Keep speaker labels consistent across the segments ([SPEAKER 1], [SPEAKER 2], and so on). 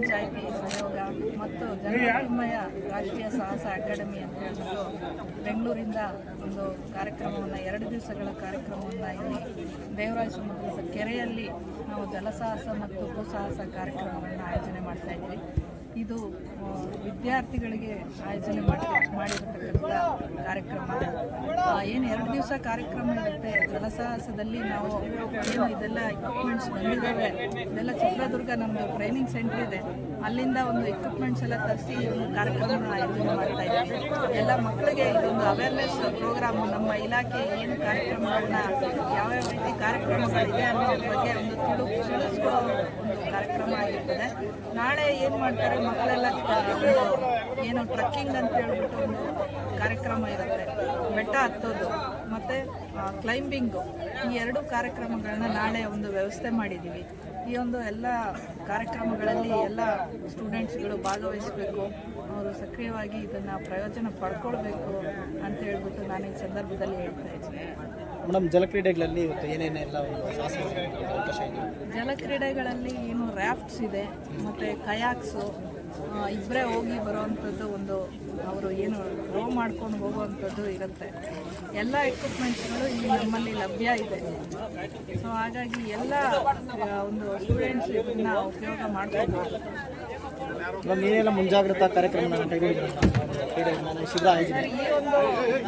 [SPEAKER 1] ಪಂಚಾಯಿತಿ ಸಹಯೋಗ ಮತ್ತು ಜನಮಯ ರಾಷ್ಟ್ರೀಯ ಸಾಹಸ ಅಕಾಡೆಮಿ ಅಂತ ಹೇಳ್ಬಿಟ್ಟು ಬೆಂಗಳೂರಿಂದ ಒಂದು ಕಾರ್ಯಕ್ರಮವನ್ನು, ಎರಡು ದಿವಸಗಳ ಕಾರ್ಯಕ್ರಮವನ್ನು ಇಲ್ಲಿ ದೇವರಾಜ ಸಮುದ್ರದ ಕೆರೆಯಲ್ಲಿ ನಾವು ಜಲಸಾಹಸ ಮತ್ತು ಭೂಸಾಹಸ ಕಾರ್ಯಕ್ರಮವನ್ನು ಆಯೋಜನೆ ಮಾಡ್ತಾ ಇದ್ದೀವಿ. ಇದು ವಿದ್ಯಾರ್ಥಿಗಳಿಗೆ ಆಯೋಜನೆ ಮಾಡಿ ಮಾಡಿರ್ತಕ್ಕಂಥ ಕಾರ್ಯಕ್ರಮ. ಏನು ಎರಡು ದಿವಸ ಕಾರ್ಯಕ್ರಮ ಇರುತ್ತೆ, ಜಲಸಾಹಸದಲ್ಲಿ ನಾವು ಏನು ಇದೆಲ್ಲ ಎಕ್ವಿಪ್ಮೆಂಟ್ಸ್ ಬಂದಿದ್ದಾವೆ, ಇದೆಲ್ಲ ಚಿತ್ರದುರ್ಗ ನಮ್ಮದು ಟ್ರೈನಿಂಗ್ ಸೆಂಟರ್ ಇದೆ. ಅಲ್ಲಿಂದ ಒಂದು ಎಕ್ವಿಪ್ಮೆಂಟ್ಸ್ ಎಲ್ಲ ತರಿಸಿ ಒಂದು ಕಾರ್ಯಕ್ರಮ ಆಯೋಜನೆ ಮಾಡ್ತಾ ಇದ್ದೀವಿ ಎಲ್ಲ ಮಕ್ಕಳಿಗೆ ಇದೊಂದು ಅವೇರ್ನೆಸ್ ಪ್ರೋಗ್ರಾಮ್ ನಮ್ಮ ಇಲಾಖೆ ಏನು ಕಾರ್ಯಕ್ರಮಗಳನ್ನ ಯಾವ್ಯಾವ ರೀತಿ ಕಾರ್ಯಕ್ರಮಗಳಿದೆ ಅನ್ನೋದ್ರ ಬಗ್ಗೆ ಒಂದು ತಿಳು ಒಂದು ಕಾರ್ಯಕ್ರಮ ಆಗಿರ್ತದೆ ನಾಳೆ ಏನು ಮಾಡ್ತಾರೆ? ಮಕ್ಕಳೆಲ್ಲ ಏನು ಟ್ರಕ್ಕಿಂಗ್ ಅಂತ ಹೇಳ್ಬಿಟ್ಟು ಒಂದು ಕಾರ್ಯಕ್ರಮ ಇರುತ್ತೆ. ಬೆಟ್ಟ ಹತ್ತೋದು. ಮತ್ತು ಕ್ಲೈಂಬಿಂಗು ಈ ಎರಡು ಕಾರ್ಯಕ್ರಮಗಳನ್ನ ನಾಳೆ ಒಂದು ವ್ಯವಸ್ಥೆ ಮಾಡಿದ್ದೀವಿ ಈ ಒಂದು ಎಲ್ಲ ಕಾರ್ಯಕ್ರಮಗಳಲ್ಲಿ ಎಲ್ಲ ಸ್ಟೂಡೆಂಟ್ಸ್ಗಳು ಭಾಗವಹಿಸಬೇಕು. ಅವರು ಸಕ್ರಿಯವಾಗಿ ಇದನ್ನು ಪ್ರಯೋಜನ ಪಡ್ಕೊಳ್ಬೇಕು ಅಂತ ಹೇಳ್ಬಿಟ್ಟು ನಾನು ಈ ಸಂದರ್ಭದಲ್ಲಿ ಹೇಳ್ತಾ ಇದ್ದೀನಿ.
[SPEAKER 2] ಮೇಡಮ್ ಜಲಕ್ರೀಡೆಗಳಲ್ಲಿ ಇವತ್ತು ಏನೇನೆಲ್ಲ
[SPEAKER 1] ಜಲಕ್ರೀಡೆಗಳಲ್ಲಿ ಏನು ರ್ಯಾಫ್ಟ್ಸ್ ಇದೆ ಮತ್ತು ಕಯಾಕ್ಸು ಇಬ್ಬರೇ ಹೋಗಿ ಬರೋವಂಥದ್ದು ಒಂದು ಅವರು ಏನು ಡ್ರೋ ಮಾಡ್ಕೊಂಡು ಹೋಗುವಂಥದ್ದು ಇರುತ್ತೆ. ಎಲ್ಲ ಎಕ್ವಿಪ್ಮೆಂಟ್ಸ್ಗಳು ಇಲ್ಲಿ ನಮ್ಮಲ್ಲಿ ಲಭ್ಯ ಇದೆ. ಸೊ ಹಾಗಾಗಿ ಎಲ್ಲ ಒಂದು ಸ್ಟೂಡೆಂಟ್ಸ್ ಇದನ್ನ ಉಪಯೋಗ ಮಾಡ್ಕೋಬೋದು
[SPEAKER 2] ಏನೆಲ್ಲ ಮುಂಜಾಗ್ರತಾ
[SPEAKER 1] ಕಾರ್ಯಕ್ರಮ ಈ ಒಂದು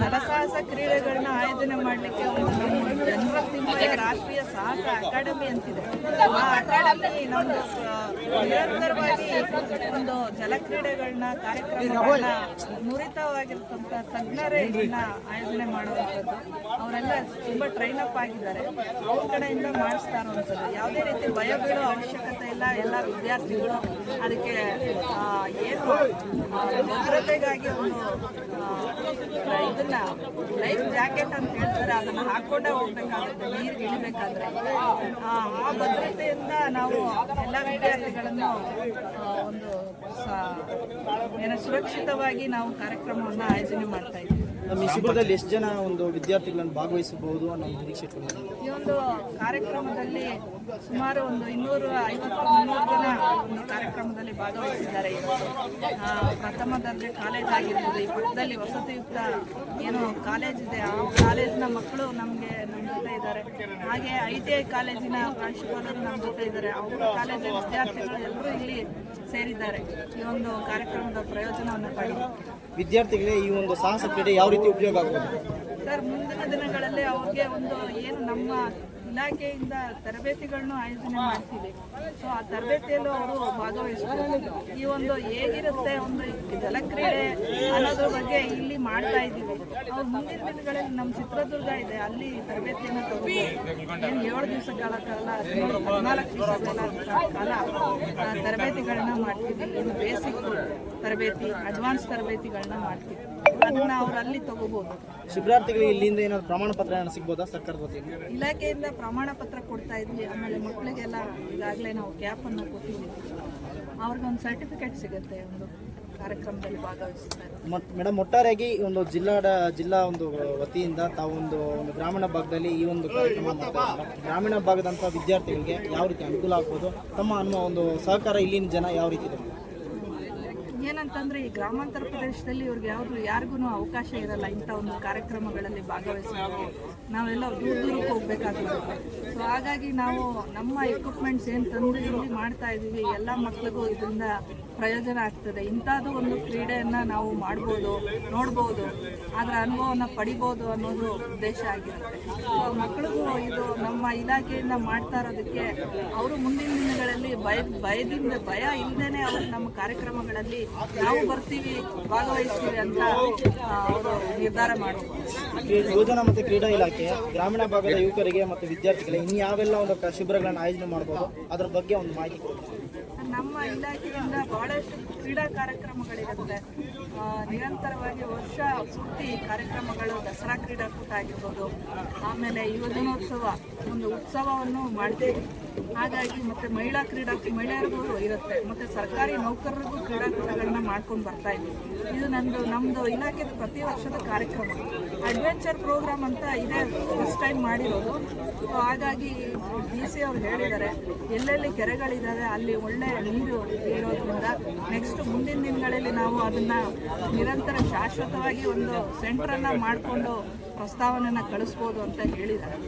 [SPEAKER 1] ಹಲಸಾಹಸ ಕ್ರೀಡೆಗಳನ್ನ ಆಯೋಜನೆ ಮಾಡಲಿಕ್ಕೆ ಒಂದು ಸಾಹಸ ಅಕಾಡೆಮಿ ಅಂತಿದೆ. ಆ ಅಕಾಡೆಮಿ ನಮ್ದು ನಿರಂತರವಾಗಿ ಒಂದು ಜಲಕ್ರೀಡೆಗಳನ್ನ, ಕಾರ್ಯಕ್ರಮಗಳನ್ನ ನುರಿತವಾಗಿರ್ತಂಥ ತಜ್ಞರೇ ಇದನ್ನ ಆಯೋಜನೆ ಮಾಡುವಂಥದ್ದು. ಅವರೆಲ್ಲ ತುಂಬ ಟ್ರೈನ್ ಅಪ್ ಆಗಿದ್ದಾರೆ. ಅವ್ರ ಕಡೆಯಿಂದ ಮಾಡಿಸ್ತಾ ಇರುವಂಥದ್ದು. ಯಾವುದೇ ರೀತಿ ಭಯ, ಬೀಳೋ ಅವಶ್ಯಕತೆ ಇಲ್ಲ. ಎಲ್ಲ ವಿದ್ಯಾರ್ಥಿಗಳು ಅದಕ್ಕೆ ಏನು ಭದ್ರತೆಗಾಗಿ ಒಂದು ಇದನ್ನ, ಲೈಫ್ ಜಾಕೆಟ್ ಅಂತ ಹೇಳ್ತಾರೆ. ಅದನ್ನ ಹಾಕೊಂಡೇ ಹೋಗ್ಬೇಕಾಗುತ್ತೆ. ನೀರು ಇಳಿಬೇಕಾದ್ರೆ ಆ ಭದ್ರತೆಯಿಂದ ನಾವು ಎಲ್ಲ ವಿದ್ಯಾರ್ಥಿಗಳನ್ನು ಒಂದು ಏನು ಸುರಕ್ಷಿತವಾಗಿ ನಾವು ಕಾರ್ಯಕ್ರಮವನ್ನು ಆಯೋಜನೆ ಮಾಡ್ತಾ ಇದ್ದೀವಿ.
[SPEAKER 2] ನಮ್ಮ ಈ ಶಿಬಿರದಲ್ಲಿ ಎಷ್ಟು ಜನ ಒಂದು ವಿದ್ಯಾರ್ಥಿಗಳನ್ನು ಭಾಗವಹಿಸಬಹುದು ಅನ್ನೋ ನಿರೀಕ್ಷೆ
[SPEAKER 1] ಈ ಒಂದು ಕಾರ್ಯಕ್ರಮದಲ್ಲಿ ಸುಮಾರು ಒಂದು ಇನ್ನೂರು ಐವತ್ತು ಮುನ್ನೂರು ಜನ ಒಂದು ಕಾರ್ಯಕ್ರಮದಲ್ಲಿ ಭಾಗವಹಿಸಿದ್ದಾರೆ. ಪ್ರಥಮ ದರ್ಜೆ ಕಾಲೇಜ್ ಆಗಿರ್ಬೋದು ಈ ಪಕ್ಕದಲ್ಲಿ ವಸತಿಯುಕ್ತ ಏನು ಕಾಲೇಜ್ ಇದೆ ಆ ಕಾಲೇಜಿನ ಮಕ್ಕಳು ನಮಗೆ ನಮ್ಮ ಜೊತೆ ಇದ್ದಾರೆ. ಹಾಗೆ ಐ ಟಿ ಐ ಕಾಲೇಜಿನ ಪ್ರಾಂಶುಪಾಲರು ನಮ್ಮ ಜೊತೆ ಇದ್ದಾರೆ. ಅವ್ರ ಕಾಲೇಜಿನ ವಿದ್ಯಾರ್ಥಿಗಳು ಎಲ್ಲರೂ ಇಲ್ಲಿ ಸೇರಿದ್ದಾರೆ. ಈ ಒಂದು ಕಾರ್ಯಕ್ರಮದ ಪ್ರಯೋಜನವನ್ನು ಪಡೆದು.
[SPEAKER 2] ವಿದ್ಯಾರ್ಥಿಗಳಿಗೆ ಈ ಒಂದು ಸಾಹಸ ಕ್ರೀಡೆ ಯಾವ ರೀತಿ ಉಪಯೋಗ ಆಗ್ಬೋದು.
[SPEAKER 1] ಸರ್, ಮುಂದಿನ ದಿನಗಳಲ್ಲಿ ಅವ್ರಿಗೆ ಒಂದು ಏನು ನಮ್ಮ ಇಲಾಖೆಯಿಂದ ತರಬೇತಿಗಳನ್ನು ಆಯೋಜನೆ ಮಾಡ್ತೀವಿ. ಸೊ ಆ ತರಬೇತಿಯಲ್ಲೂ ಅವರು ಭಾಗವಹಿಸ್ಬೋದು. ಈ ಒಂದು ಹೇಗಿರುತ್ತೆ ಒಂದು ಜಲಕ್ರೀಡೆ ಅನ್ನೋದ್ರ ಬಗ್ಗೆ ಇಲ್ಲಿ ಮಾಡ್ತಾ ಇದ್ದೀವಿ. ಅವ್ರು ಮುಂದಿನ ದಿನಗಳಲ್ಲಿ ನಮ್ಮ ಚಿತ್ರದುರ್ಗ ಇದೆ, ಅಲ್ಲಿ ತರಬೇತಿಯನ್ನು ತಗೋಬೇಕು ಏನು ಏಳು ದಿವಸ ಕಾಲ, ಹದಿನಾಲ್ಕು ದಿವಸಗಳ ಕಾಲ ತರಬೇತಿಗಳನ್ನ ಮಾಡ್ತೀವಿ. ಇನ್ನು ಬೇಸಿಕ್ ತರಬೇತಿ ಅಡ್ವಾನ್ಸ್ ತರಬೇತಿಗಳನ್ನ ಮಾಡ್ತೀವಿ. ಅದನ್ನ ಅವ್ರು ಅಲ್ಲಿ ತಗೋಬಹುದು
[SPEAKER 2] ಶಿಬಿರಾರ್ಥಿಗಳಿಗೆ ಇಲ್ಲಿಂದ ಏನಾದ್ರು ಪ್ರಮಾಣ ಪತ್ರ ಏನಾದ್ರು ಸಿಗ್ಬೋದಾ ಸರ್ಕಾರದ ವತಿಯಿಂದ?
[SPEAKER 1] ಇಲಾಖೆಯಿಂದ ಪ್ರಮಾಣ ಪತ್ರ ಕೊಡ್ತಾ ಇದ್ವಿ. ಆಮೇಲೆ ಮಕ್ಕಳಿಗೆಲ್ಲ ಈಗಾಗಲೇ ನಾವು ಕ್ಯಾಪ್ ಅನ್ನು ಕೊಟ್ಟಿದ್ದೀವಿ ಅವ್ರಿಗೊಂದು ಸರ್ಟಿಫಿಕೇಟ್ ಸಿಗುತ್ತೆ ಒಂದು ಕಾರ್ಯಕ್ರಮದಲ್ಲಿ ಭಾಗವಹಿಸ್ತಾರೆ
[SPEAKER 2] ಮತ್ ಮೇಡಮ್ ಒಟ್ಟಾರೆಯಾಗಿ ಒಂದು ಜಿಲ್ಲಾ ಜಿಲ್ಲಾ ಒಂದು ವತಿಯಿಂದ ತಾವು ಒಂದು ಗ್ರಾಮೀಣ ಭಾಗದಲ್ಲಿ ಈ ಒಂದು ಕಾರ್ಯಕ್ರಮ. ಗ್ರಾಮೀಣ ಭಾಗದಂಥ ವಿದ್ಯಾರ್ಥಿಗಳಿಗೆ ಯಾವ ರೀತಿ ಅನುಕೂಲ ಆಗ್ಬೋದು? ತಮ್ಮ ಅನ್ನೋ ಒಂದು ಸಹಕಾರ ಇಲ್ಲಿನ ಜನ ಯಾವ ರೀತಿ ಇದೆ
[SPEAKER 1] ಏನಂತಂದ್ರೆ ಈ ಗ್ರಾಮಾಂತರ ಪ್ರದೇಶದಲ್ಲಿ ಇವ್ರಿಗೆ ಯಾವುದು ಯಾರಿಗೂ ಅವಕಾಶ ಇರಲ್ಲ ಇಂಥ ಒಂದು ಕಾರ್ಯಕ್ರಮಗಳಲ್ಲಿ ಭಾಗವಹಿಸೋದು ನಾವೆಲ್ಲ ದೂರ ದೂರಕ್ಕೆ ಹೋಗ್ಬೇಕಾಗ್ತದೆ. ಸೊ ಹಾಗಾಗಿ ನಾವು ನಮ್ಮ ಎಕ್ವಿಪ್ಮೆಂಟ್ಸ್ ಏನು ತಂದು ಇಲ್ಲಿ ಮಾಡ್ತಾ ಇದ್ದೀವಿ ಎಲ್ಲ ಮಕ್ಕಳಿಗೂ ಇದರಿಂದ ಪ್ರಯೋಜನ ಆಗ್ತದೆ. ಇಂಥದ್ದು ಒಂದು ಕ್ರೀಡೆಯನ್ನು ನಾವು ಮಾಡ್ಬೋದು ನೋಡ್ಬೋದು ಅದರ ಅನುಭವನ ಪಡಿಬೋದು ಅನ್ನೋದು ಉದ್ದೇಶ ಆಗಿರುತ್ತೆ. ಸೊ ಮಕ್ಕಳಿಗೂ ಇದು ನಮ್ಮ ಇಲಾಖೆಯಿಂದ ಮಾಡ್ತಾ ಇರೋದಕ್ಕೆ ಅವರು ಮುಂದಿನ ದಿನಗಳಲ್ಲಿ ಭಯ ಭಯದಿಂದ ಭಯ ಇಲ್ಲದೇನೆ ಅವರು ನಮ್ಮ ಕಾರ್ಯಕ್ರಮಗಳಲ್ಲಿ ನಾವು ಬರ್ತೀವಿ ಭಾಗವಹಿಸ್ತೀವಿ ಅಂತ ಅವರು ನಿರ್ಧಾರ ಮಾಡಬೇಕು
[SPEAKER 2] ಈ ಯೋಜನಾ ಮತ್ತು ಕ್ರೀಡಾ ಇಲಾಖೆ ಗ್ರಾಮೀಣ ಭಾಗದ ಯುವಕರಿಗೆ ಮತ್ತು ವಿದ್ಯಾರ್ಥಿಗಳಿಗೆ ಇನ್ಯಾವೆಲ್ಲ ಒಂದು ಶಿಬಿರಗಳನ್ನು ಆಯೋಜನೆ ಮಾಡ್ಬೋದು ಅದರ ಬಗ್ಗೆ ಒಂದು ಮಾಹಿತಿ
[SPEAKER 1] ನಮ್ಮ ಇಲಾಖೆಯಿಂದ ಬಹಳಷ್ಟು ಕ್ರೀಡಾ ಕಾರ್ಯಕ್ರಮಗಳಿರುತ್ತೆ. ನಿರಂತರವಾಗಿ ವರ್ಷ ಪೂರ್ತಿ ಕಾರ್ಯಕ್ರಮಗಳು ದಸರಾ ಕ್ರೀಡಾಕೂಟ ಆಗಿರ್ಬೋದು, ಆಮೇಲೆ ಯುವಜನೋತ್ಸವ ಒಂದು ಉತ್ಸವವನ್ನು ಮಾಡ್ತೇವೆ ಹಾಗಾಗಿ ಮತ್ತೆ ಮಹಿಳಾ ಕ್ರೀಡಾ, ಮಹಿಳೆಯರಿಗೂ ಇರುತ್ತೆ, ಮತ್ತೆ ಸರ್ಕಾರಿ ನೌಕರರಿಗೂ ಕ್ರೀಡಾಕೂಟಗಳನ್ನ ಮಾಡ್ಕೊಂಡು ಬರ್ತಾ ಇದ್ದೀವಿ ಇದು ನಂದು ನಮ್ಮದು ಇಲಾಖೆಯ ಪ್ರತಿ ವರ್ಷದ ಕಾರ್ಯಕ್ರಮ. ಅಡ್ವೆಂಚರ್ ಪ್ರೋಗ್ರಾಮ್ ಅಂತ ಇದೇ ಫಸ್ಟ್ ಟೈಮ್ ಮಾಡಿರೋದು. ಹಾಗಾಗಿ ಡಿ ಸಿ ಅವ್ರು ಹೇಳಿದ್ದಾರೆ, ಎಲ್ಲೆಲ್ಲಿ ಕೆರೆಗಳಿದ್ದಾವೆ ಅಲ್ಲಿ ಒಳ್ಳೆ ನೀರು ಇರೋದು ನೆಕ್ಸ್ಟ್ ಮುಂದಿನ ದಿನಗಳಲ್ಲಿ ನಾವು ಅದನ್ನು ನಿರಂತರ ಶಾಶ್ವತವಾಗಿ ಒಂದು ಸೆಂಟ್ರನ್ನು ಮಾಡಿಕೊಂಡು ಪ್ರಸ್ತಾವನೆಯನ್ನು ಕಳಿಸ್ಬೋದು ಅಂತ ಹೇಳಿದ್ದಾರೆ.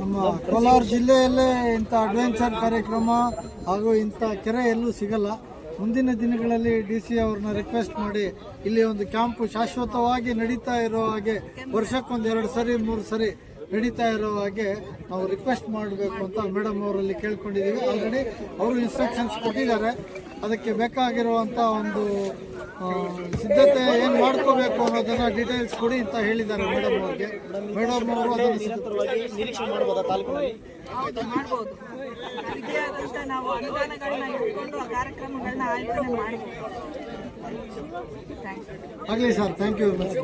[SPEAKER 3] ನಮ್ಮ ಕೋಲಾರ ಜಿಲ್ಲೆಯಲ್ಲೇ ಇಂಥ ಅಡ್ವೆಂಚರ್ ಕಾರ್ಯಕ್ರಮ ಹಾಗೂ ಇಂಥ ಕೆರೆ ಎಲ್ಲೂ ಸಿಗಲ್ಲ. ಮುಂದಿನ ದಿನಗಳಲ್ಲಿ ಡಿ ಸಿ ಅವ್ರನ್ನ ರಿಕ್ವೆಸ್ಟ್ ಮಾಡಿ ಇಲ್ಲಿ ಒಂದು ಕ್ಯಾಂಪ್ ಶಾಶ್ವತವಾಗಿ ನಡೀತಾ ಇರೋ ಹಾಗೆ ವರ್ಷಕ್ಕೊಂದು ಎರಡು ಸರಿ, ಮೂರು ಸರಿ ನಡೀತಾ ಇರೋ ಹಾಗೆ ನಾವು ರಿಕ್ವೆಸ್ಟ್ ಮಾಡಬೇಕು ಅಂತ ಮೇಡಮ್ ಅವರಲ್ಲಿ ಕೇಳ್ಕೊಂಡಿದ್ದೀವಿ. ಆಲ್ರೆಡಿ ಅವರು ಇನ್ಸ್ಟ್ರಕ್ಷನ್ಸ್ ಕೊಟ್ಟಿದ್ದಾರೆ. ಅದಕ್ಕೆ ಬೇಕಾಗಿರುವಂಥ ಒಂದು ಸಿದ್ಧತೆ ಏನು ಮಾಡ್ಕೋಬೇಕು ಅನ್ನೋದನ್ನು ಡೀಟೇಲ್ಸ್ ಕೊಡಿ ಅಂತ ಹೇಳಿದ್ದಾರೆ ಮೇಡಮ್ ಅವ್ರಿಗೆ. ಮೇಡಮ್ ಅವರು ಅದನ್ನು ಸಿದ್ಧ-
[SPEAKER 2] ನಿರಂತರವಾಗಿ ನಿರೀಕ್ಷೆ ಮಾಡ್ಬೋದಾ ತಾಲೂಕಿನಲ್ಲಿ?
[SPEAKER 1] ಹೌದು ಮಾಡ್ಬೋದು. ಇದೇ ಆದಂಥ ನಾವು ಅನುದಾನಗಳನ್ನ ಇಟ್ಕೊಂಡು ಆ ಕಾರ್ಯಕ್ರಮಗಳನ್ನ ಆಯೋಜನೆ ಮಾಡ್ಬೋದು ಥ್ಯಾಂಕ್ಸ್
[SPEAKER 3] ಆಗಲಿ sir thank you very much